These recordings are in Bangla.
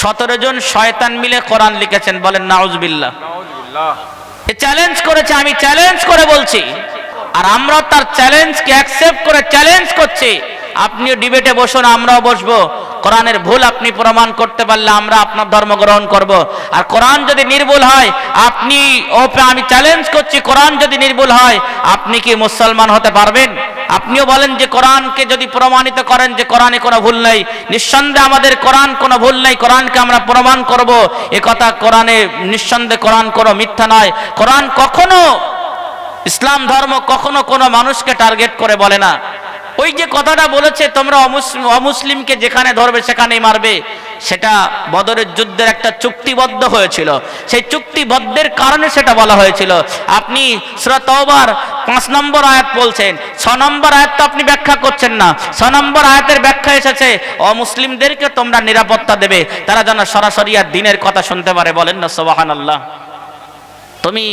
সতেরো জন শয়তান মিলে কোরআন লিখেছেন বলেন নাউজবিল্লা চ্যালেঞ্জ করেছে আমি চ্যালেঞ্জ করে বলছি। আর আমরা তার চ্যালেঞ্জকে অ্যাকসেপ্ট করে চ্যালেঞ্জ করছি। আপনিও ডিবেটে বসুন আমরাও বসবো। কোরআনের ভুল আপনি প্রমাণ করতে পারলে আমরা আপনার ধর্ম গ্রহণ করব। আর কোরআন যদি নির্ভুল হয়, আপনি, ও আমি চ্যালেঞ্জ করছি, কোরআন যদি নির্ভুল হয়, আপনি কি মুসলমান হতে পারবেন? আপনিও বলেন যে কোরআনকে যদি প্রমাণিত করেন যে কোরআনে কোনো ভুল নেই, নিঃসন্দেহে আমাদের কোরআন কোনো ভুল নেই, কোরআনকে আমরা প্রমাণ করব। এ কথা কোরআনে নিঃসন্দেহে কোরআন কোনো মিথ্যা নয় কোরআন কখনো ইসলাম ধর্ম কখনো কোনো মানুষকে টার্গেট করে বলে না। ওই যে কথাটা বলেছে, তোমরা অমুসলিম অমুসলিমকে যেখানে ধরবে, সেখানেই মারবে। সেটা বদরের যুদ্ধের একটা চুক্তিবদ্ধ হয়েছিল। সেই চুক্তিবদ্ধের কারণে সেটা বলা হয়েছিল। আপনি সুরা তওবার পাঁচ নম্বর আয়াত বলছেন। ছ নম্বর আয়াত তো আপনি ব্যাখ্যা করছেন না। ছ নম্বর আয়াতের ব্যাখ্যা এসেছে, অমুসলিমদেরকে তোমরা নিরাপত্তা দেবে। তারা যেন সরাসরি আর দিনের কথা শুনতে পারে, বলেন না সোবাহান আল্লাহ তুমি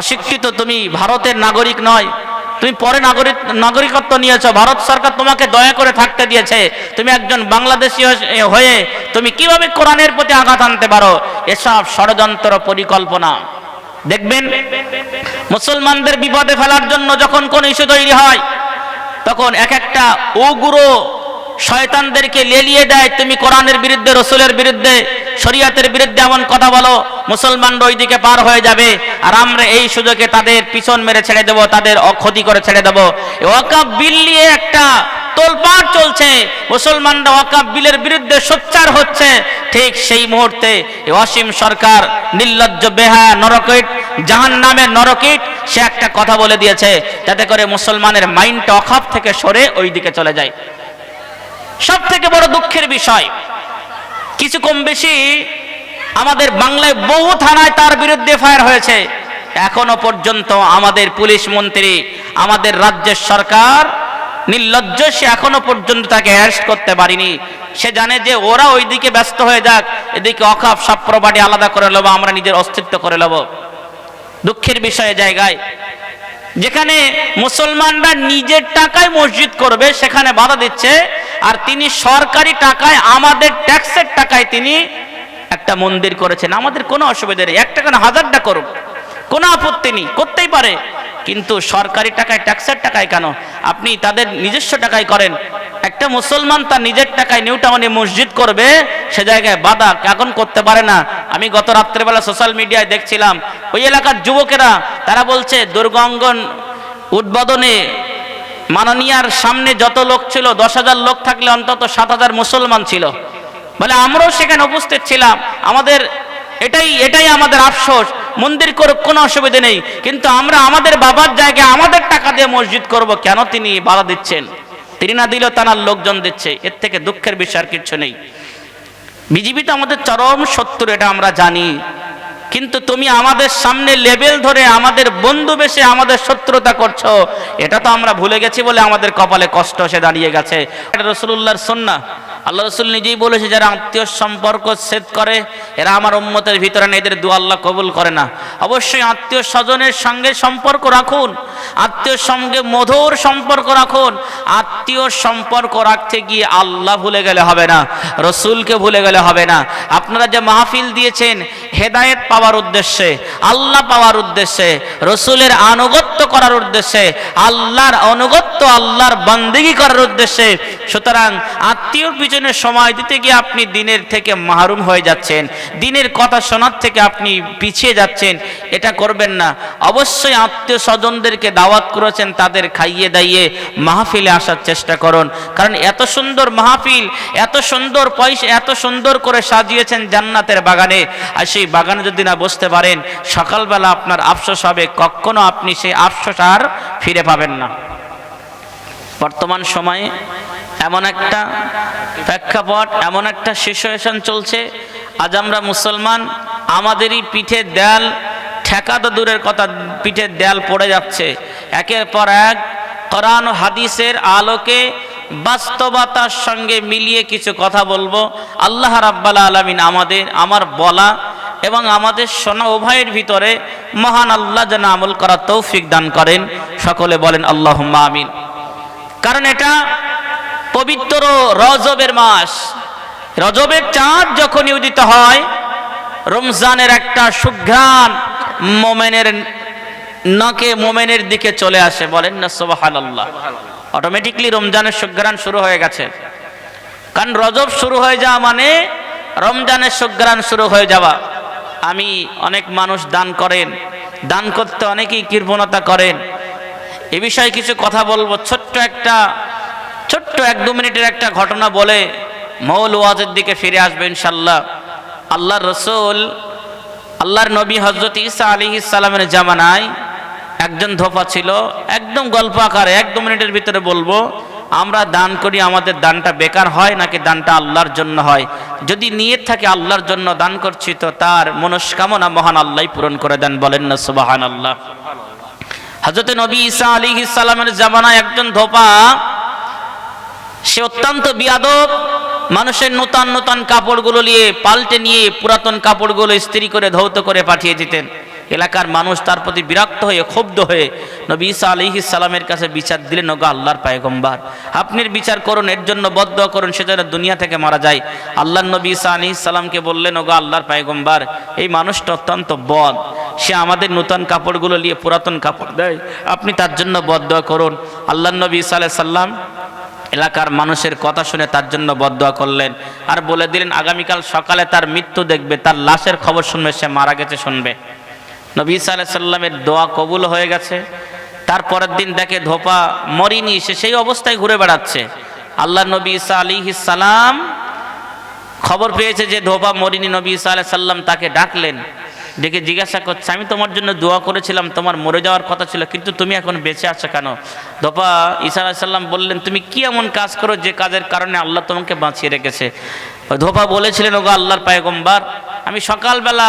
অশিক্ষিত, তুমি ভারতের নাগরিক নয়। তুমি পরে নাগরিক, নাগরিকত্ব নিয়েছো। ভারত সরকার তোমাকে দয়া করে থাকতে দিয়েছে। তুমি একজন বাংলাদেশি হয়ে- তুমি কীভাবে কোরআনের প্রতি আঘাত আনতে পারো? এসব ষড়যন্ত্র পরিকল্পনা। দেখবেন, মুসলমানদের বিপদে ফেলার জন্য যখন কোন ইস্যু তৈরি হয়, তখন এক একটা উগ্র শয়তানদেরকে লেলিয়ে দেয়, তুমি কোরআনের বিরুদ্ধে, রসুলের বিরুদ্ধে, শরিয়াতের বিরুদ্ধে এমন কথা বলো। মুসলমানরা ওই দিকে পার হয়ে যাবে। আর আমরা এই সুযোগে তাদের পিছন মেরে ছেড়ে দেব, তাদের অক্ষতি করে ছেড়ে দেব। ওয়াকাব বিল নিয়ে একটা তোলপাড় চলছে। মুসলমানরা ওয়াকাব বিলের বিরুদ্ধে সোচ্চার হচ্ছে। ঠিক সেই মুহূর্তে অসীম সরকার, নির্লজ্জ, বেহা, নরকিট জাহান নামের নরকিট, সে একটা কথা বলে দিয়েছে, যাতে করে মুসলমানের মাইন্ডটা অখাপ থেকে সরে ওই দিকে চলে যায়। সব থেকে বড় দুঃখের বিষয়, কিছু কম বেশি আমাদের বাংলায় বহু থানায় তার বিরুদ্ধে ফায়ার হয়েছে। এখনও পর্যন্ত আমাদের পুলিশ মন্ত্রী, আমাদের রাজ্যের সরকার নির্লজ্জ, সে এখনও পর্যন্ত তাকে অ্যারেস্ট করতে পারিনি। সে জানে যে ওরা ওই দিকে ব্যস্ত হয়ে যাক, এদিকে অখাপ সব প্রপার্টি আলাদা করে নেব, আমরা নিজের অস্তিত্ব করে নেব। দুঃখের বিষয়ে জায়গায়। যেখানে মুসলমানরা নিজের টাকায় মসজিদ করবে, সেখানে বাধা দিচ্ছে, আর তিনি সরকারি টাকায়, আমাদের ট্যাক্সের টাকায় তিনি একটা মন্দির করেছেন, আমাদের কোনো অসুবিধা নেই এক টাকা না হাজারটা করুক কোনো আপত্তি নেই, করতেই পারে, কিন্তু সরকারি টাকায় ট্যাক্সের টাকায় কেন? আপনি তাদের নিজস্ব টাকায় করেন, একটা মুসলমান তার নিজের টাকায় নিউ টাউনে মসজিদ করবে, সে জায়গায় বাধা এখন করতে পারে না। আমি গত রাত্রেবেলা সোশ্যাল মিডিয়ায় দেখছিলাম, ওই এলাকার যুবকেরা, তারা বলছে, দুর্গাঙ্গন উদ্বোধনে মাননীয়ার সামনে যত লোক ছিল, দশ হাজার লোক থাকলে অন্তত সাত হাজার মুসলমান ছিল। আমরাও সেখানে উপস্থিত ছিলাম। আমাদের এটাই এটাই আমাদের আফসোস। মন্দির করুক, কোনো অসুবিধা নেই। কিন্তু আমরা আমাদের বাবার জায়গায় আমাদের টাকা দিয়ে মসজিদ করব, কেন তিনি বাধা দিচ্ছেন? তিনি না দিলেও তার লোকজন দিচ্ছে। এর থেকে দুঃখের বিষয় কিছু নেই। বিজেপি তো আমাদের চরম শত্রু, এটা আমরা জানি। কিন্তু তুমি আমাদের সামনে লেভেল ধরে আমাদের বন্ধু বেশে আমাদের শত্রুতা করছ, এটা তো আমরা ভুলে গেছি বলে আমাদের কপালে কষ্ট এসে দাঁড়িয়ে গেছে। এটা রসুল্লাহর সন্না আল্লাহ রসুল নিজেই বলেছে, যারা আত্মীয় সম্পর্ক ছেদ করে, এরা আমার উম্মতের ভিতরে না এদের দু আল্লাহ কবুল করে না। অবশ্যই আত্মীয় স্বজনের সঙ্গে সম্পর্ক রাখুন। আত্মীয় সঙ্গে মধুর সম্পর্ক রাখুন। আত্মীয় সম্পর্ক রাখতে গিয়ে আল্লাহ ভুলে গেলে হবে না, রসুলকে ভুলে গেলে হবে না। আপনারা যে মাহফিল দিয়েছেন, হেদায়েত পাওয়ার উদ্দেশ্যে, আল্লাহ পাওয়ার উদ্দেশ্যে, রসুলের আনুগত্য করার উদ্দেশ্যে, আল্লাহর অনুগত্য, আল্লাহর বন্দিগি করার উদ্দেশ্যে, সুতরাং আত্মীয়র পিছনে সময় দিতে গিয়ে আপনি দিনের থেকে মাহরুম হয়ে যাচ্ছেন, দিনের কথা শোনার থেকে আপনি পিছিয়ে যাচ্ছেন, এটা করবেন না। অবশ্যই আত্মীয় স্বজনদেরকে দাওয়াত করেছেন তাদের খাইয়ে দাইয়ে মাহফিলে আসার চেষ্টা করুন। কারণ এত সুন্দর মাহফিল, এত সুন্দর পয়সা, এত সুন্দর করে সাজিয়েছেন জান্নাতের বাগানে। আর সেই বাগানে যদি না বসতে পারেন, সকালবেলা আপনার আফসোস হবে, কখনো আপনি সেই আফসোস আর ফিরে পাবেন না। বর্তমান সময়ে এমন একটা প্রেক্ষাপট, এমন একটা সিচুয়েশন চলছে। আজ আমরা মুসলমান, আমাদেরই পিঠের দেয়াল ঠেকা তো দূরের কথা, পিঠের দেয়াল পড়ে যাচ্ছে। একের পর এক কোরআন হাদিসের আলোকে বাস্তবতার সঙ্গে মিলিয়ে কিছু কথা বলব। আল্লাহ রাব্বাল আলমিন আমাদের, আমার বলা এবং আমাদের শোনা উভয়ের ভিতরে মহান আল্লাহ যেন আমল করার তৌফিক দান করেন। সকলে বলেন আল্লাহ আমিন। কারণ এটা পবিত্র রজবের মাস। রজবের চাঁদ যখনই উদিত হয়, রমজানের একটা সুঘ্রাণ মোমেনের নাকে মোমেনের দিকে চলে আসে, বলেন না সোবাহান আল্লাহ অটোমেটিকলি রমজানের সুঘ্রাণ শুরু হয়ে গেছে। কারণ রজব শুরু হয়ে যাওয়া মানে রমজানের সুঘ্রাণ শুরু হয়ে যাওয়া। আমি অনেক মানুষ দান করেন, দান করতে অনেকেই কৃপণতা করেন। এ বিষয়ে কিছু কথা বলব। ছোট্ট একটা, ছোট্ট এক দু মিনিটের একটা ঘটনা বলে মৌল ওয়াজের দিকে ফিরে আসবে ইনশাল্লাহ আল্লাহ রসুল আল্লাহর নবী হজরত ইসা আলী ইসালামের জামানায় একজন ধোপা ছিল। একদম গল্প আকারে, এক দু মিনিটের ভিতরে বলব, আমরা দান করি, আমাদের দানটা বেকার হয় নাকি দানটা আল্লাহর জন্য হয়? যদি নিয়ত থাকে আল্লাহর জন্য দান করছি, তো তার মনস্কামনা মহান আল্লাহ পূরণ করে দেন, বলেন না সুবাহান আল্লাহ হজরত নবী ঈসা আলী ইসালামের জামানায় একজন ধোপা, সে অত্যন্ত বিয়াদব মানুষের নূতন নূতন কাপড়গুলো নিয়ে পাল্টে নিয়ে পুরাতন কাপড়গুলো ইস্ত্রি করে ধৌত করে পাঠিয়ে দিতেন। এলাকার মানুষ তার প্রতি বিরক্ত হয়ে, ক্ষুব্ধ হয়ে নবী আলী সালামের কাছে বিচার দিলেন, ওগো আল্লাহর পায়গম্বার আপনি বিচার করুন, এর জন্য বদ্ধ করুন, সে যেন দুনিয়া থেকে মারা যায়। আল্লাহ নবী আলী সালামকে বললেন, ওগো আল্লাহর পায়গম্বার, এই মানুষটা অত্যন্ত বদ। সে আমাদের নূতন কাপড়গুলো নিয়ে পুরাতন কাপড় দেয়, আপনি তার জন্য বদ্ধ করুন। আল্লাহ নবী আলাইহিস সাল্লাম এলাকার মানুষের কথা শুনে তার জন্য বদয়া করলেন। আর বলে দিলেন, আগামীকাল সকালে তার মৃত্যু দেখবে, তার লাশের খবর শুনবে, সে মারা গেছে শুনবে। নবী সাল্লামের দোয়া কবুল হয়ে গেছে। তার পরের দিন দেখে ধোপা মরিনি, সে সেই অবস্থায় ঘুরে বেড়াচ্ছে। আল্লাহ নবী ইসা আলী সালাম খবর পেয়েছে যে ধোপা মরিনি নবী ইসা আলাহ সাল্লাম তাকে ডাকলেন। ডেকে জিজ্ঞাসা করছে, আমি তোমার জন্য দোয়া করেছিলাম, তোমার মরে যাওয়ার কথা ছিল, কিন্তু তুমি এখন বেঁচে আছো কেন? ধোপা ঈসা আলাইসাল্লাম বললেন, তুমি কি এমন কাজ করো যে কাজের কারণে আল্লাহ তোমাকে বাঁচিয়ে রেখেছে? ধোপা বলেছিলেন, ওগো আল্লাহর পায়গম্বার, আমি সকালবেলা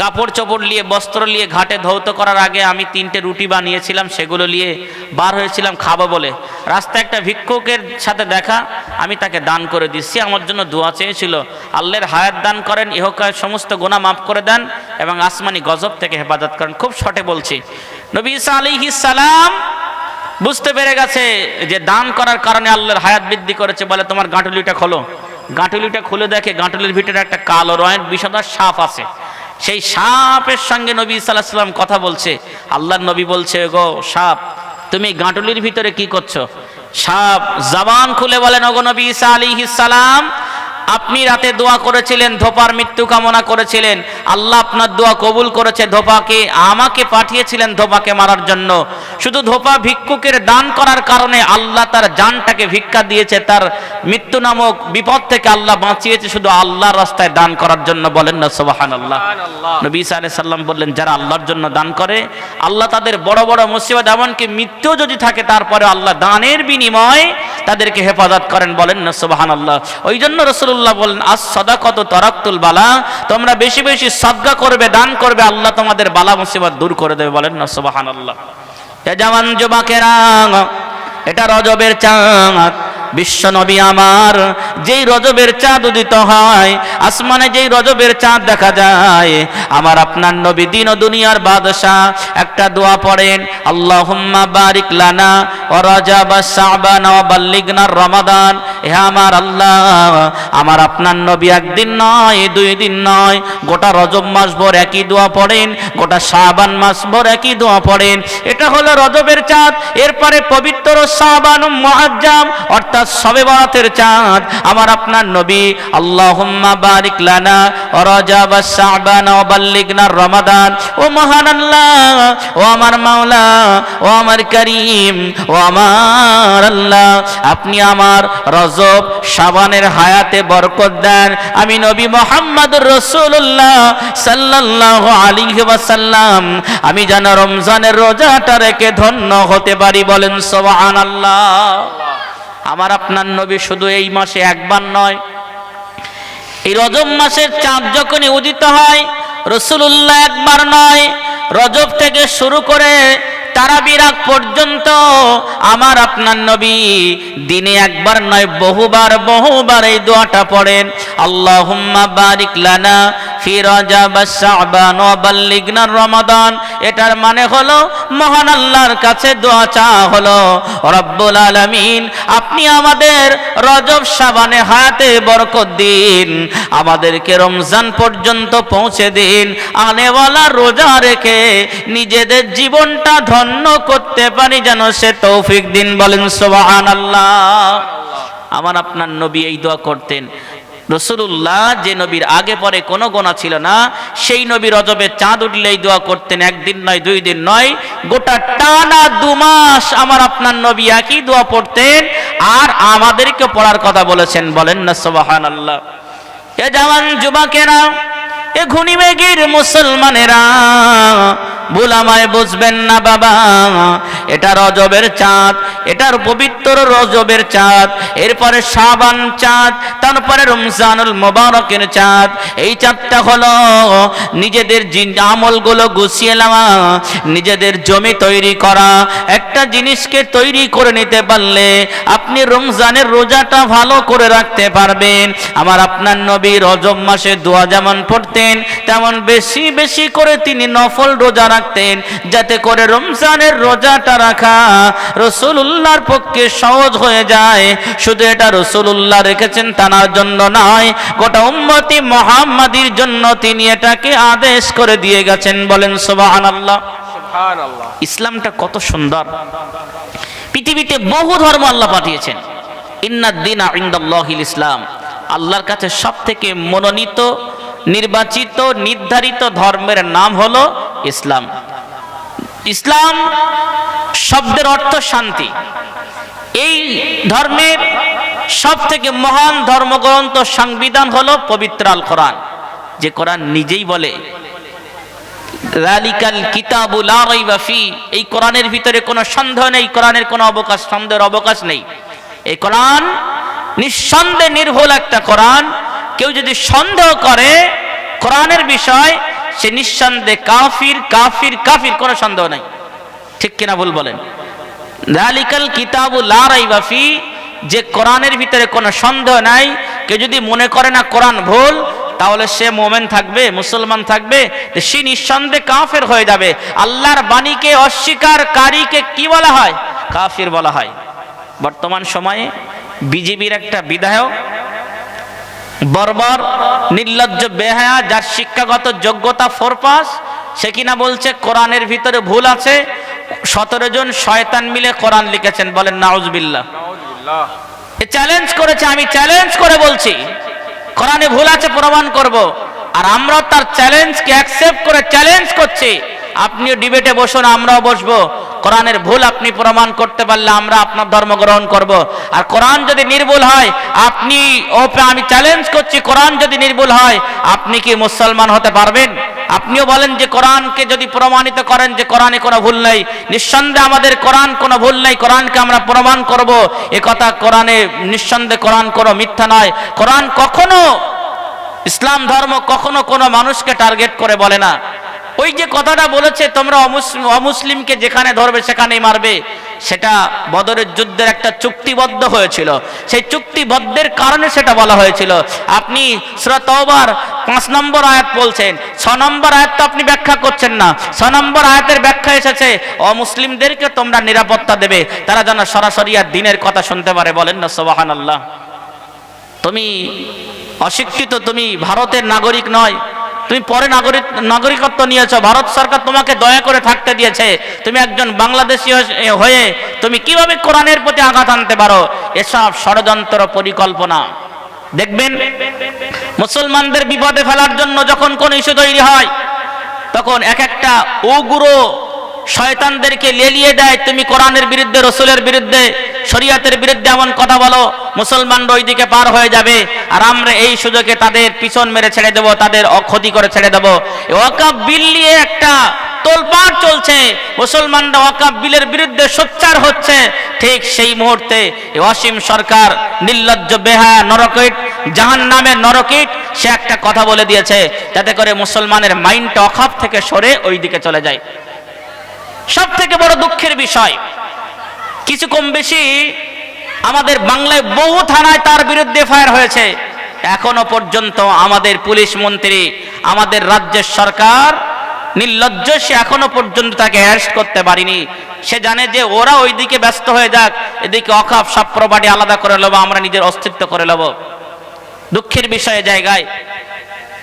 কাপড় চোপড় নিয়ে, বস্ত্র নিয়ে ঘাটে ধৌত করার আগে আমি তিনটে রুটি বানিয়েছিলাম, সেগুলো নিয়ে বার হয়েছিলাম খাব বলে। রাস্তায় একটা ভিক্ষুকের সাথে দেখা, আমি তাকে দান করে দিচ্ছি, আমার জন্য দোয়া চেয়েছিল। আল্লাহর হায়াত দান করেন ইহকার সমস্ত গোনা মাফ করে দেন এবং আসমানি গজব থেকে হেফাজত করেন। খুব শর্টে বলছি। নবী ইসা আলিহিস সালাম বুঝতে পেরে গেছে যে দান করার কারণে আল্লাহর হায়াত বৃদ্ধি করেছে বলে তোমার গাঁটুলিটা খোলো। গাঁটুলিটা খুলে দেখে গাঁটুলির ভিতরে একটা কালো রয়ের বিষদার সাপ আছে। সেই সাপের সঙ্গে নবী সাল্লাহ সাল্লাম কথা বলছে। আল্লাহর নবী বলছে, গো সাপ, তুমি গাঁটুলির ভিতরে কি করছ? সাপ জবান খুলে বলেন ওগো নবী ঈসা আলাইহিস সালাম আপনি রাতে দোয়া করেছিলেন ধোপার মৃত্যু কামনা করেছিলেন আল্লাহ আপনার দোয়া কবুল করেছে ধোপাকে আমাকে পাঠিয়েছিলেন ধোপাকে মারার জন্য। শুধু ধোপা ভিক্ষুকের দান করার কারণে আল্লাহ তার জানটাকে ভিক্ষা দিয়েছে তার মৃত্যু নামক বিপদ থেকে আল্লাহ বাঁচিয়েছে শুধু আল্লাহর রাস্তায় দান করার জন্য বলেন না সোবাহান আল্লাহ নবী সাল্লাম বললেন যারা আল্লাহর জন্য দান করে আল্লাহ তাদের বড় বড় মুসিবত এমনকি মৃত্যু যদি থাকে তারপরে আল্লাহ দানের বিনিময় তাদেরকে হেফাজত করেন, বলেন না সুবাহান আল্লাহ ওই জন্য রসুল্লাহ বলেন আজ সদা কত তরাক্তুল বালা, তোমরা বেশি বেশি সদ্গা করবে, দান করবে, আল্লাহ তোমাদের বালা মুসিবত দূর করে দেবে, বলেন না সুবাহান আল্লাহ জামান যুবাকেরা, এটা রজবের চাঁদ। বিশ্ব নবী আমার, যেই রজবের চাঁদ উদিত হয়, আসমানে যেই রজবের চাঁদ দেখা যায়, আমার আপনার নবী দিন ও দুনিয়ার বাদশাহ, একটা দোয়া পড়েন, আল্লাহুম্মা বারিক লানা ও রজব শাবান ও বাল্লিগনা রমাদান। হে আমার আল্লাহ, আমার আপনার নবী একদিন নয়, দুই দিন নয়, গোটা রজব মাস ভর একই দোয়া পড়েন, গোটা শাবান মাস ভর একই দোয়া পড়েন। এটা হলো রজবের চাঁদ, এরপরে পবিত্র শাবান মুআজ্জাম অর্থাৎ সবে বরাতের চাঁদ। আমার আপনার নবী, আল্লাহুম্মা বারিক লানা ও শাবান ও বাল্লিগনা রমাদান। ও মহান আল্লাহ, ও আমার মাওলা, ও আমার করিম, ও আমার আল্লাহ, আপনি আমার রজব শাবানের হায়াতে বরকত দেন। আমি নবী মোহাম্মদ রসুল্লাহ সাল্লাহ আলী ওয়াসাল্লাম। আমি যেন রমজানের রোজাটা রেখে ধন্য হতে পারি বলেন সোবাহান আল্লাহ আমার আপনার নবী শুধু এই মাসে একবার নয়, এই রজব মাসের চাঁদ যখনই উদিত হয় রসুল্লাহ একবার নয়, রজব থেকে শুরু করে তারা বিরাগ পর্যন্ত আমার আপনার নবী দিনে একবার নয়, বহুবার বহুবার এই দোয়াটা পড়েন, আল্লাহুম্মা বারিক লানা রমাদান। এটার মানে হলো, মহান আল্লাহর কাছে দোয়া চাওয়া হলো, রব্বুল আলামিন, আপনি আমাদের রজব শাবানে হায়াতে বরকত দিন, আমাদেরকে রমজান পর্যন্ত পৌঁছে দিন, আনেওয়ালা রোজা রেখে নিজেদের জীবনটা ধন্য করতে পারি যেন সে তৌফিক দিন বলেন সোবাহান আল্লাহ আমার আপনার নবী এই দোয়া করতেন। রসুল্লাহ যে নবীর আগে পরে কোনো গোনা ছিল না, সেই নবীর রজবে চাঁদ উঠলেই দোয়া করতেন, একদিন নয়, দুই দিন নয়, গোটা টানা দু মাস আমার আপনার নবী একই দোয়া পড়তেন, আর আমাদেরকে পড়ার কথা বলেছেন, বলেন না সোবাহান আল্লাহ এ যেমন যুবকেরা এ ঘুনি বেগির মুসলমানেরা, বুলামায় বুঝবেন না বাবা, এটা রজবের চাঁদ, এটার পবিত্র রজবের চাঁদ, এরপরে সাবান চাঁদ, তারপরে রমজানুল মোবারকের চাঁদ, এই চাঁদটা হলো নিজেদের আমলগুলো গুছিয়ে নেওয়া, নিজেদের জমি তৈরি করা, একটা জিনিসকে তৈরি করে নিতে পারলে আপনি রমজানের রোজাটা ভালো করে রাখতে পারবেন। আমার আপনার নবী রজব মাসে দোয়া যেমন পড়তেন তেমন বেশি বেশি করে তিনি নফল রোজা রাখতেন যাতে করে রমজানের রোজাটা রাখা রসুল্লাহর পক্ষে সহজ হয়ে যায়। শুধু এটা রসুল্লাহ রেখেছেন তানার জন্য নয় গোটা উম্মতি মোহাম্মদির জন্য তিনি এটাকে আদেশ করে দিয়ে গেছেন। বলেন সোবাহান আল্লাহ ইসলামটা কত সুন্দর। পৃথিবীতে বহু ধর্ম আল্লাহ পাঠিয়েছেন। ইন্নাদ্দিন ইন্দাল্লাহিল ইসলাম। আল্লাহর কাছে সব থেকে মনোনীত নির্বাচিত, নির্ধারিত ধর্মের নাম হলো ইসলাম। ইসলাম শব্দের অর্থ শান্তি। এই ধর্মের সব থেকে মহান ধর্মগ্রন্থ সংবিধান হলো পবিত্র আল কোরআন। যে কোরআন নিজেই বলে রালিকাল কিতাবু লা রাইবা ফি এই কোরআনের ভিতরে কোনো সন্দেহ নেই, কোরআনের কোনো অবকাশ, সন্দেহের অবকাশ নেই। এই কোরআন নিঃসন্দেহে নির্ভুল একটা কোরআন। কেউ যদি সন্দেহ করে কোরআনের বিষয়, সে নিঃসন্দেহে কাফির কাফির কাফির, কোনো সন্দেহ নাই। ঠিক কিনা ভুল বলেন? রালিকাল কিতাবু লা রাইবা ফি যে কোরআনের ভিতরে কোনো সন্দেহ নাই, কেউ যদি মনে করে না কোরআন ভুল, তাহলে সে মোমেন থাকবে, মুসলমান থাকবে সে নিঃসন্দেহে কাফের হয়ে যাবে। আল্লাহর বাণীকে অস্বীকারীকে কি বলা হয়? কাফির বলা হয়। বর্তমান সময়ে বিজেপির একটা বিধায়ক বর্বর, নির্লজ্জ, বেহায়া, যার শিক্ষাগত যোগ্যতা ফোর পাস সে কিনা বলছে কোরআনের ভিতরে ভুল আছে। সতেরো জন শয়তান মিলে কোরআন লিখেছেন, বলেন এ চ্যালেঞ্জ করেছে, আমি চ্যালেঞ্জ করে বলছি। কোরআনে ভুল আছে, প্রমাণ করব। আর আমরা তার চ্যালেঞ্জকে অ্যাকসেপ্ট করে চ্যালেঞ্জ করছি। আপনিও ডিবেটে বসুন, আমরাও বসবো। কোরআনের ভুল আপনি প্রমাণ করতে পারলে আমরা আপনার ধর্ম গ্রহণ করব। আর কোরআন যদি নির্ভুল হয়, আপনি ওপে আমি চ্যালেঞ্জ করছি, কোরআন যদি নির্ভুল হয়, আপনি কি মুসলমান হতে পারবেন? আপনিও বলেন যে কোরআনকে যদি প্রমাণিত করেন যে কোরআনে কোনো ভুল নেই। নিঃসন্দেহে আমাদের কোরআন কোনো ভুল নেই, কোরআনকে আমরা প্রমাণ করব। এ কথা কোরআনে নিঃসন্দেহে কোরআন কোনো মিথ্যা নয়। কোরআন কখনো ইসলাম ধর্ম কখনো কোনো মানুষকে টার্গেট করে বলে না। ওই যে কথাটা বলেছে, তোমরা অমুসলিম, অমুসলিমকে যেখানে ধরবে সেখানেই মারবে, সেটা বদরের যুদ্ধের একটা চুক্তিবদ্ধ হয়েছিল। সেই চুক্তিবদ্ধের কারণে সেটা বলা হয়েছিল। আপনি সুরা তওবার পাঁচ নম্বর আয়াত বলছেন, ছ নম্বর আয়াত তো আপনি ব্যাখ্যা করছেন না। ছ নম্বর আয়াতের ব্যাখ্যা এসেছে, অমুসলিমদেরকে তোমরা নিরাপত্তা দেবে, তারা যেন সরাসরি আর দিনের কথা শুনতে পারে, বলেন না সোবাহান আল্লাহ তুমি অশিক্ষিত, তুমি ভারতের নাগরিক নয়। তুমি পরে নাগরিক, নাগরিকত্ব নিয়েছ। ভারত সরকার তোমাকে দয়া করে থাকতে দিয়েছে। তুমি একজন বাংলাদেশি হয়ে- তুমি কীভাবে কোরআনের প্রতি আঘাত আনতে পারো? এসব ষড়যন্ত্র পরিকল্পনা। দেখবেন, মুসলমানদের বিপদে ফেলার জন্য যখন কোন ইস্যু তৈরি হয়, তখন এক একটা উগ্র শয়তানদেরকে লেলিয়ে দেয়। তুমি কোরআনের বিরুদ্ধে, রসুলের বিরুদ্ধে, শরিয়াতের বিরুদ্ধে এমন কথা বলো, মুসলমানরা ওইদিকে পার হয়ে যাবে। আর আমরা এই সুযোগে তাদের পিছন মেরে ছেড়ে দেবো, তাদের অক্ষতি করে ছেড়ে দেবো। ওয়াকাব বিল নিয়ে একটা তোলপাড় চলছে। মুসলমানরা ওয়াকাব বিলের বিরুদ্ধে সোচ্চার হচ্ছে। ঠিক সেই মুহূর্তে অসীম সরকার, নির্লজ্জ, বেহায়া, নরকিট জাহান নামের নরকিট, সে একটা কথা বলে দিয়েছে, যাতে করে মুসলমানের মাইন্ডটা অখাপ থেকে সরে ওই দিকে চলে যায়। সব থেকে বড় দুঃখের বিষয়, কিছু কম বেশি আমাদের বাংলায় বহু থানায় তার বিরুদ্ধে ফায়ার হয়েছে। এখনও পর্যন্ত আমাদের পুলিশ মন্ত্রী, আমাদের রাজ্যের সরকার নির্লজ্জ, সে এখনও পর্যন্ত তাকে অ্যারেস্ট করতে পারিনি। সে জানে যে ওরা ওইদিকে ব্যস্ত হয়ে যাক, এদিকে অখাপ সব প্রপার্টি আলাদা করে নেব, আমরা নিজের অস্তিত্ব করে নেব। দুঃখের বিষয়ে জায়গায়,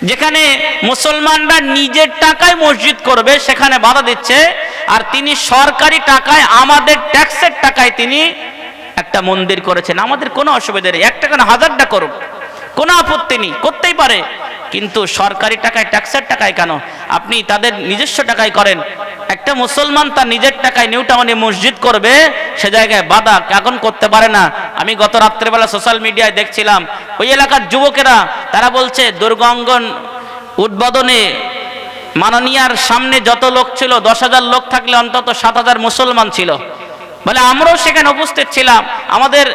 যেখানে মুসলমানরা নিজের টাকায় মসজিদ করবে, সেখানে বাধা দিচ্ছে আর তিনি সরকারি টাকায়, আমাদের ট্যাক্সের টাকায় তিনি একটা মন্দির করেছেন। আমাদের কোনো অসুবিধা নেই। একটা কেন? হাজারটা করুক কোনো আপত্তি নেই। করতেই পারে। কিন্তু সরকারি টাকায়, ট্যাক্সের টাকায় কেন? আপনি তাদের নিজস্ব টাকায় করেন। একটা মুসলমান তার নিজের টাকায় নিউ টাউনে মসজিদ করবে, সে জায়গায় বাধা এখন করতে পারে না। আমি গত রাত্রেবেলা সোশ্যাল মিডিয়ায় দেখছিলাম, ওই এলাকার যুবকেরা, তারা বলছে, দুর্গাঙ্গন উদ্বোধনে মাননীয়ার সামনে যত লোক ছিল, দশ হাজার লোক থাকলে অন্তত সাত হাজার মুসলমান ছিল। বলে, আমরাও সেখানে উপস্থিত ছিলাম। আমাদের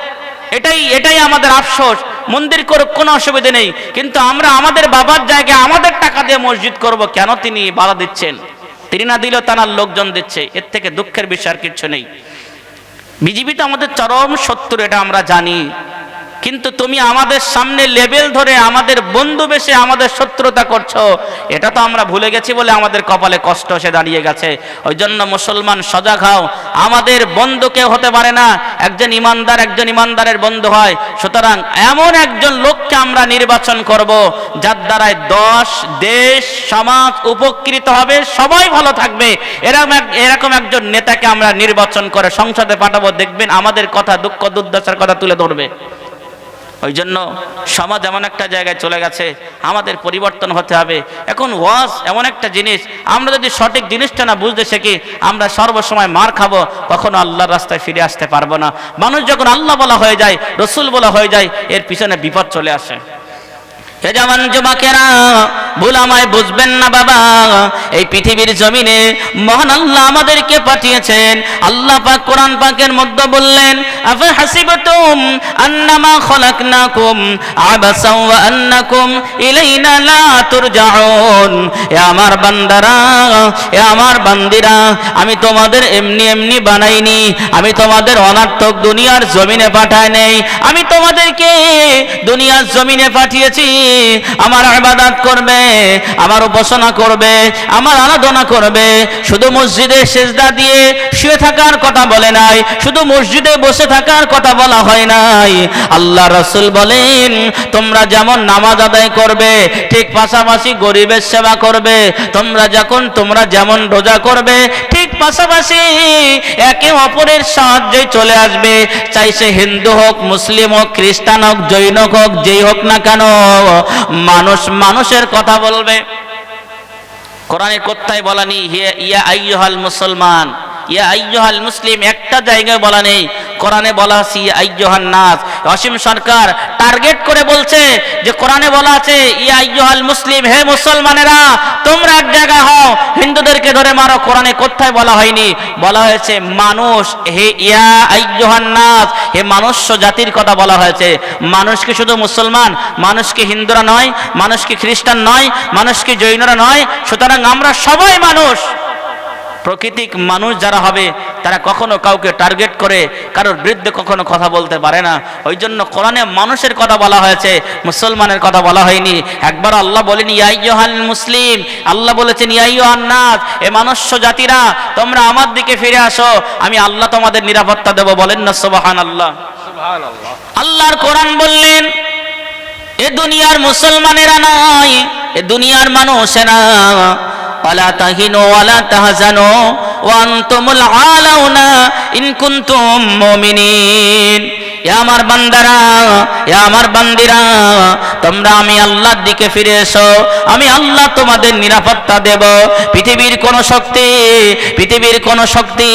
এটাই এটাই আমাদের আফসোস। মন্দির করে কোনো অসুবিধা নেই। কিন্তু আমরা আমাদের বাবার জায়গায় আমাদের টাকা দিয়ে মসজিদ করব কেন তিনি বাধা দিচ্ছেন? তিনি না দিলেও তার লোকজন দিচ্ছে। এর থেকে দুঃখের বিষয় আর কিছু নেই। বিজেপি তো আমাদের চরম শত্রু, এটা আমরা জানি। কিন্তু তুমি আমাদের সামনে লেবেল ধরে আমাদের বন্ধু বেশে আমাদের শত্রুতা করছ। এটা তো আমরা ভুলে গেছি বলে আমাদের কপালে কষ্ট এসে দাঁড়িয়ে গেছে। ওই জন্য মুসলমান সজাগ হও। আমাদের বন্ধু কেউ হতে পারে না। একজন ইমানদার একজন ইমানদারের বন্ধু হয়। সুতরাং এমন একজন লোককে আমরা নির্বাচন করব, যার দ্বারায় দশ দেশ, সমাজ উপকৃত হবে, সবাই ভালো থাকবে। এরকম এরকম একজন নেতাকে আমরা নির্বাচন করে সংসদে পাঠাবো। দেখবেন আমাদের কথা দুঃখ দুর্দশার কথা তুলে ধরবে। ওই জন্য সমাজ এমন একটা জায়গায় চলে গেছে, আমাদের পরিবর্তন হতে হবে। এখন ওয়াজ এমন একটা জিনিস, আমরা যদি সঠিক জিনিসটা না বুঝতে শিখি, আমরা সর্বসময় মার খাব, কখনো আল্লাহর রাস্তায় ফিরে আসতে পারব না। মানুষ যখন আল্লাহ বলা হয়ে যায়, রসুল বলা হয়ে যায়, এর পিছনে বিপদ চলে আসে। হে জওয়ান যুবকেরা, ভুল আমায় বুঝবেন না বাবা। এই পৃথিবীর জমিনে মহান আল্লাহ আমাদেরকে পাঠিয়েছেন। আল্লাহ পাক কোরআন পাকের মধ্যে বললেন, আফা হাসিবতুম আন্নামা খলাকনাকুম আবাসাও ওয়া আন্নাকুম ইলাইনা লা তুরজাউন। এ আমার বান্দারা, এ আমার বান্দিরা, আমি তোমাদের এমনি এমনি বানাইনি। আমি তোমাদের অনার্থক দুনিয়ার জমিনে পাঠাই নেই। আমি তোমাদেরকে দুনিয়ার জমিনে পাঠিয়েছি। আমার ইবাদত করবে, আমার উপাসনা করবে, আমার আরাধনা করবে। শুধু মসজিদে সেজদা দিয়ে শুয়ে থাকার কথা বলে নাই, শুধু মসজিদে বসে থাকার কথা বলা হয় নাই। আল্লাহ রসুল বলেন, তোমরা যেমন নামাজ আদায় করবে, ঠিক পাশাপাশি গরিবের সেবা করবে, তোমরা যখন, তোমরা যেমন রোজা করবে, ঠিক পাশাপাশি একে অপরের সাহায্যে চলে আসবে। চাই সে হিন্দু হোক, মুসলিম হোক, খ্রিস্টান হোক, জৈন হোক, যেই হোক না কেন মানুষ মানুষের কথা বলবে। কোরআনে কোথায় বলা নেই হে- ইয়া আইয়ুহাল মুসলমান ইয়া আইয়ুহাল মুসলিম, একটা জায়গায় বলা নেই। কোরআনে বলা আছে, ইয়া আইয়ুহান নাস। অসীম সরকার টার্গেট করে বলছে যে, কোরআনে বলা আছে, ইয়া আইয়ুহাল মুসলিম, হে মুসলমানেরা, তোমরা এক জায়গায় হও, হিন্দুদেরকে ধরে মারো। কোরআনে কোথায় বলা হয়নি? বলা হয়েছে, মানুষ, হে ইয়া আইয়ুহান নাস, হে মানুষ্য জাতির কথা বলা হয়েছে। মানুষ কি শুধু মুসলমান? মানুষ কি হিন্দুরা নয়? মানুষ কি খ্রিস্টান নয়? মানুষ কি জৈনরা নয়? সুতরাং আমরা সবাই মানুষ। প্রকৃতিক মানুষ যারা হবে তারা কখনো কাউকে টার্গেট করে কারোর বিরুদ্ধে কখনো কথা বলতে পারে না। ওই জন্য কোরআনে মানুষের কথা বলা হয়েছে মুসলমানের কথা বলা হয়নি। একবার আল্লাহ বলেন ইয়াইহাল মুসলিম আল্লাহ বলেছেন ইয়াইহান নাস এ মনুষ্য জাতিরা তোমরা আমার দিকে ফিরে আসো আমি আল্লাহ তোমাদের নিরাপত্তা দেব বলেন না সুবহান আল্লাহ আল্লাহর কোরআন বললেন এ দুনিয়ার মুসলমানেরা নয়, এ দুনিয়ার মানুষেরা। ওয়ালা তাহিনু ওয়ালা তাহজানু, ওয়া আলাউনা ইন কুনতুম মুমিনিন। আমার বান্দারা এ আমার বান্দিরা, তোমরা আমি আল্লাহর দিকে ফিরে এসো, আমি আল্লাহ তোমাদের নিরাপত্তা দেব। পৃথিবীর কোন শক্তি, পৃথিবীর কোন শক্তি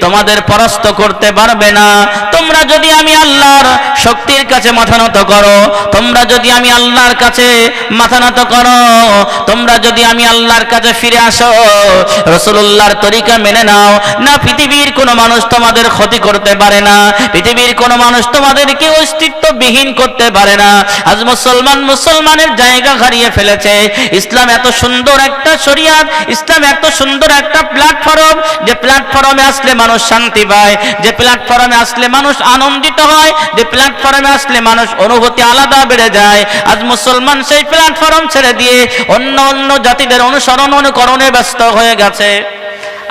তোমাদের পরাস্ত করতে পারবে না। তোমরা যদি আমি আল্লাহর শক্তির কাছে মাথা নত করো, তোমরা যদি আমি আল্লাহর কাছে মাথা নত করো, তোমরা যদি আমি আল্লাহর কাছে ফিরে আসো রসুল্লাহর তরিকা মেনে নাও। না, পৃথিবীর কোনো মানুষ তোমাদের ক্ষতি করতে পারে না। পৃথিবীর কোনো মানুষ তোমাদেরকে অস্তিত্ববিহীন করতে পারে না। আজ মুসলমান মুসলমানের জায়গা হারিয়ে ফেলেছে। ইসলাম এত সুন্দর একটা শরিয়াত, ইসলাম এত সুন্দর একটা প্ল্যাটফর্ম, যে প্ল্যাটফর্মে আসলে মানুষ শান্তি পায়, যে প্ল্যাটফর্মে আসলে মানুষ আনন্দিত হয়, যে প্ল্যাটফর্মে আসলে মানুষ অনুভূতি আলাদা বেড়ে যায়। আজ মুসলমান সেই প্ল্যাটফর্ম ছেড়ে দিয়ে অন্য অন্য জাতিদের অনুসরণ, অনুকরণে ব্যস্ত হয়ে গেছে।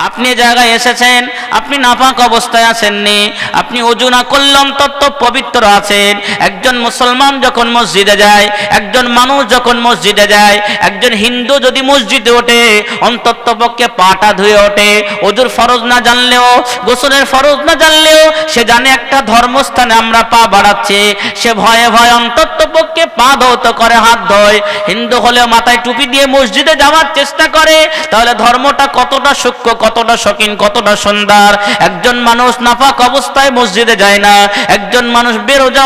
আপনি জায়গায় এসেছেন, আপনি নাপাক অবস্থায় আসেননি আপনি অজু না করলে অন্তত পবিত্র আছেন। একজন মুসলমান যখন মসজিদে যায়, একজন মানুষ যখন মসজিদে যায়, একজন হিন্দু যদি মসজিদে ওঠে, অন্তত পক্ষে পাটা ধুয়ে ওঠে। অজুর ফরজ না জানলেও, গোসলের ফরজ না জানলেও, সে জানে একটা ধর্মস্থানে আমরা পা বাড়াচ্ছি। সে ভয়ে ভয়ে অন্তত পক্ষে পা ধৌত করে, হাত ধোয়। হিন্দু হলেও মাথায় টুপি দিয়ে মসজিদে যাওয়ার চেষ্টা করে, তাহলে ধর্মটা কতটা সূক্ষ্ম কতটা শকিন কতটা সুন্দর। একজন মানুষ নাফাক অবস্থায় মসজিদে যায় না। একজন মানুষ বেরোজা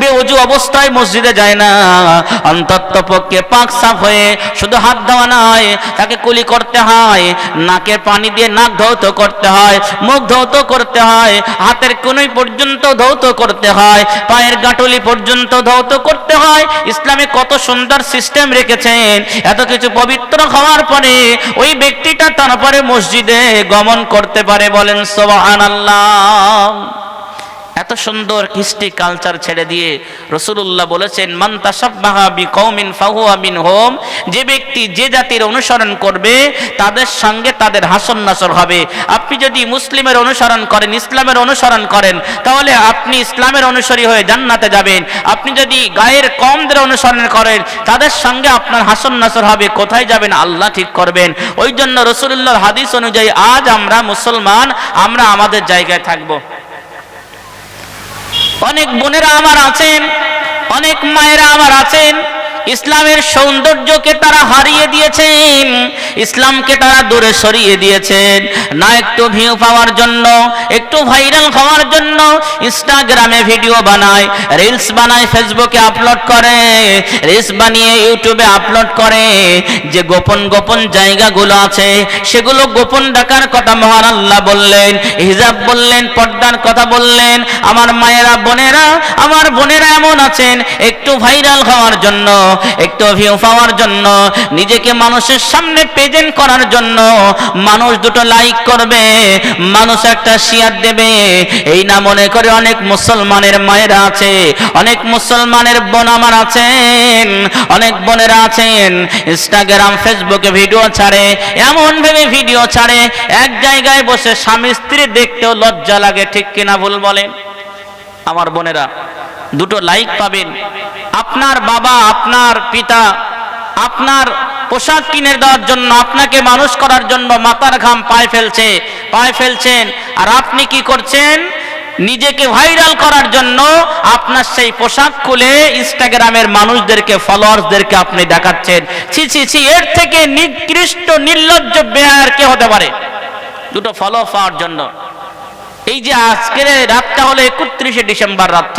বেউজু অবস্থায় মসজিদে যায় না। অন্তত পক্ষে পাক সাফ হয়ে শুধু হাত দেওয়া নয়, তাকে কুলি করতে হয়। নাকের পানি দিয়ে নাক ধৌত করতে হয়, মুখ ধৌত করতে হয়, হাতের কোনই পর্যন্ত ধৌত করতে হয়, পায়ের গাঁটুলি পর্যন্ত ধৌত করতে হয়। ইসলামে কত সুন্দর সিস্টেম রেখেছেন। এত কিছু পবিত্র হওয়ার পরে ওই ব্যক্তিটা তারপরে মসজিদে গমন করতে পারে বলেন সোবাহান এত সুন্দর কৃষ্টি কালচার ছেড়ে দিয়ে রসুল্লাহ বলেছেন, মান তাসাব্বাহা বি কৌমিন ফাহুয়া মিন হোম যে ব্যক্তি যে জাতির অনুসরণ করবে, তাদের সঙ্গে তাদের হাসন নাসর হবে। আপনি যদি মুসলিমের অনুসরণ করেন, ইসলামের অনুসরণ করেন, তাহলে আপনি ইসলামের অনুসারী হয়ে জান্নাতে যাবেন। আপনি যদি গায়ের কমদের অনুসরণ করেন, তাদের সঙ্গে আপনার হাসন নাসর হবে। কোথায় যাবেন? আল্লাহ ঠিক করবেন। ওই জন্য রসুল্লাহর হাদিস অনুযায়ী আজ আমরা মুসলমান, আমরা আমাদের জায়গায় থাকব। অনেক বোনেরা আমার আছেন অনেক মায়েরা আমার আছেন ইসলামের সৌন্দর্যকে তারা হারিয়ে দিয়েছেন, ইসলামকে তারা দূরে সরিয়ে দিয়েছেন। না, একটু ভিউ পাওয়ার জন্য, একটু ভাইরাল হওয়ার জন্য ইনস্টাগ্রামে ভিডিও বানায় রিলস বানায় ফেসবুকে আপলোড করে রিলস বানিয়ে ইউটিউবে আপলোড করে। যে গোপন গোপন জায়গাগুলো আছে, সেগুলো গোপন ডাকার কথা মহান আল্লাহ বললেন, হিজাব বললেন, পর্দার কথা বললেন। আমার মায়েরা, বোনেরা, আমার বোনেরা এমন আছেন, একটু ভাইরাল হওয়ার জন্য। একটু ভিউ পাওয়ার জন্য, নিজেকে মানুষের সামনে প্রেজেন্ট করার জন্য। মানুষ দুটো লাইক করবে, মানুষ একটা শেয়ার দেবে। এই না মনে করে অনেক মুসলমানের মায়েরা আছে অনেক মুসলমানের বোন আমার আছেন, অনেক বোনেরা আছেন। ইনস্টাগ্রাম ফেসবুকে ভিডিও ছাড়ে, এমন ভেবে ভিডিও ছাড়ে, এক জায়গায় বসে স্বামী স্ত্রী দেখতেও লজ্জা লাগে, ঠিক কিনা ভুল বলেন? আমার বোনেরা দুটো লাইক পাবেন। আপনার বাবা, আপনার পিতা, আপনার পোশাক কিনে দেওয়ার জন্য, আপনাকে মানুষ করার জন্য মাথার ঘাম পায়ে ফেলছে, পায়ে ফেলছেন। আর আপনি কি করছেন? নিজেকে ভাইরাল করার জন্য আপনার সেই পোশাক খুলে ইনস্টাগ্রামের মানুষদেরকে, ফলোয়ার্সদেরকে আপনি দেখাচ্ছেন। ছি ছি ছি, এর থেকে নিকৃষ্ট, নির্লজ্জ বেহার কে হতে পারে। দুটো ফলো পাওয়ার জন্য। এই যে আজকের রাতটা হলো একত্রিশে ডিসেম্বর রাত